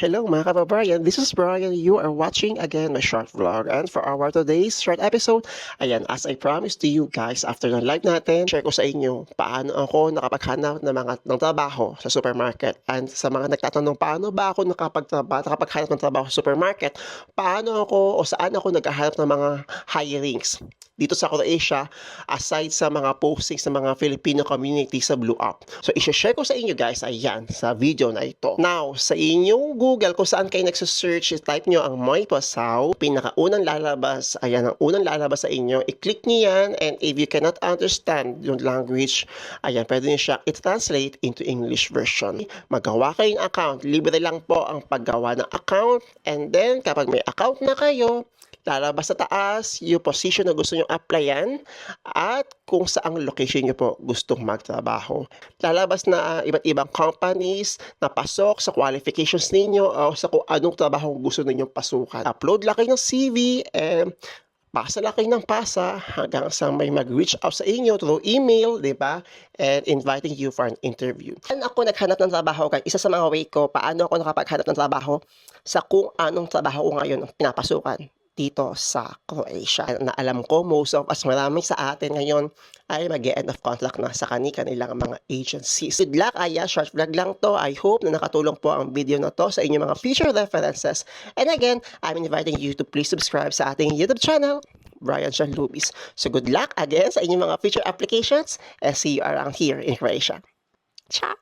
Hello mga kababayan, this is Brian. You are watching again my short vlog. And for our today's short episode, ayan, as I promised to you guys after ng live natin, share ko sa inyo paano ako nakapaghanap ng mga ng trabaho sa supermarket. And sa mga nagtatanong paano ba ako nakapagtrabaho, nakapaghanap ng trabaho sa supermarket, paano ako o saan ako naghahanap ng mga hirings dito sa Croatia aside sa mga postings ng mga Filipino community sa Blue Up. So, i-share ko sa inyo guys, ayan, sa video na ito. Now, sa inyong Google, kung saan kayo nagsasearch, type nyo ang Moy Pasaw, pinakaunang lalabas, ayan, ang unang lalabas sa inyo, i-click nyo yan, and if you cannot understand yung language, ayan, pwede nyo siya i-translate into English version. Magawa kayong account, libre lang po ang paggawa ng account, and then, kapag may account na kayo, lalabas sa taas yung position na gusto nyo applyan at kung saang location nyo po gustong magtrabaho. Lalabas na uh, iba't ibang companies na pasok sa qualifications ninyo o sa kung anong trabaho gusto ninyong pasukan. Upload lang kayo ng CV and pasa lang kayo ng pasa hanggang sa may mag-reach out sa inyo through email, di ba? And inviting you for an interview. Saan ako naghanap ng trabaho? Kaya isa sa mga way ko, paano ako nakapaghanap ng trabaho sa kung anong trabaho ko ngayon ang pinapasukan dito sa Croatia. Na alam ko, most of us, maraming sa atin ngayon ay mag end of contract na sa kani-kanilang mga agencies. Good luck, Aya. Short vlog lang to. I hope na nakatulong po ang video na to sa inyong mga future references. And again, I'm inviting you to please subscribe sa ating YouTube channel, Brian John Lubis. So good luck again sa inyong mga future applications and see you around here in Croatia. Ciao!